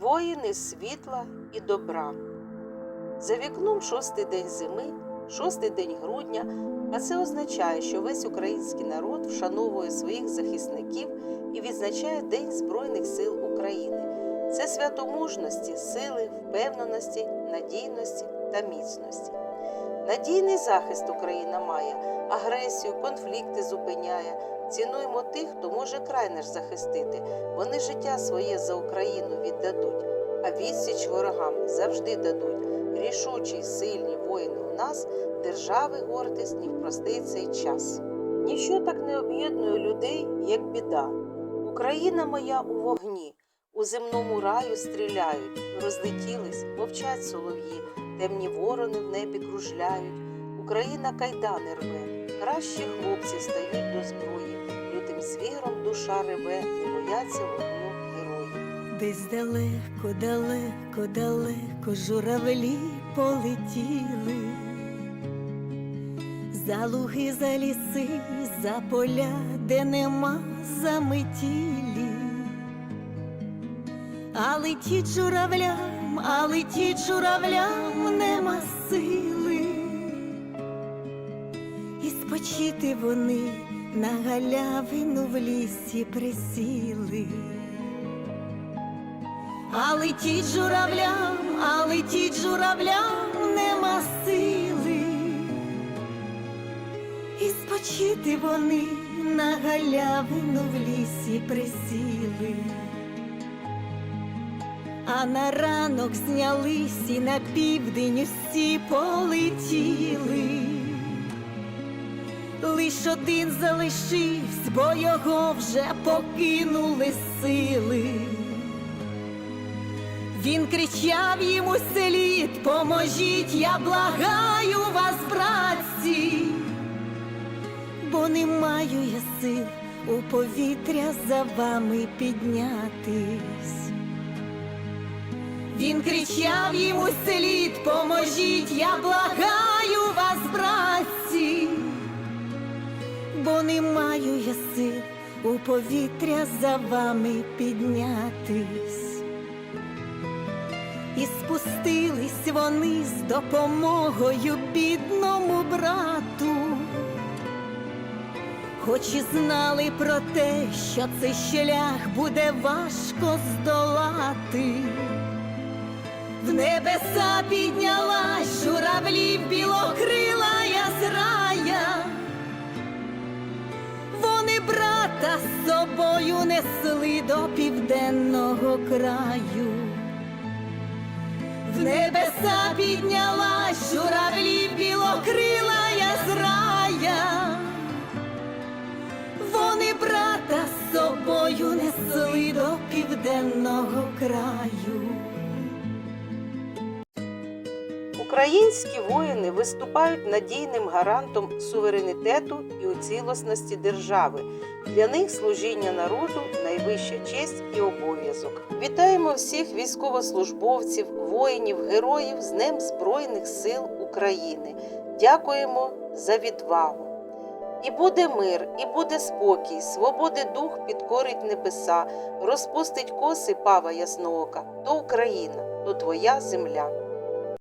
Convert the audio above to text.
воїни світла і добра. За вікном шостий день зими, шостий день грудня, а це означає, що весь український народ вшановує своїх захисників і відзначає День Збройних сил України. Це свято мужності, сили, впевненості, надійності та міцності. Надійний захист Україна має, агресію, конфлікти зупиняє. Цінуємо тих, хто може край наш захистити. Вони життя своє за Україну віддадуть, а відсіч ворогам завжди дадуть. Рішучі, сильні воїни у нас, держави гордісні в простий цей час. Ніщо так не об'єднує людей, як біда. Україна моя у вогні, у земному раю стріляють, розлетілись, мовчать солов'ї, темні ворони в небі кружляють. Україна кайдани рве, кращі хлопці стають до зброї, лютим звіром душа реве, не бояться вогню герої. Десь далеко, далеко, далеко журавлі полетіли, за луги, за ліси, за поля, де нема заметілі. А летіть а летіть журавлям нема сили. І спочити вони на галявину в лісі присіли. А летіть журавлям, а летіть журавлям нема сили. І спочити вони на галявину в лісі присіли. А на ранок знялись і на південь усі полетіли. Лиш один залишився, бо його вже покинули сили. Він кричав їм у селіт, поможіть, я благаю вас, братці, бо не маю я сил у повітря за вами піднятись. Він кричав їм у селіт, поможіть, я благаю вас, братці, бо не маю я сил у повітря за вами піднятись. І спустились вони з допомогою бідному брату, хоч і знали про те, що цей шлях буде важко здолати. В небеса піднялась журавлів білокрила зрая. Вони брата з собою несли до південного краю. В небеса піднялась журавлів білокрила зрая. Вони брата з собою несли до південного краю. Українські воїни виступають надійним гарантом суверенітету і у цілісності держави. Для них служіння народу найвища честь і обов'язок. Вітаємо всіх військовослужбовців, воїнів, героїв з Днем Збройних сил України. Дякуємо за відвагу. І буде мир, і буде спокій, свободи дух підкорить небеса, розпустить коси пава ясноока, то Україна, то твоя земля.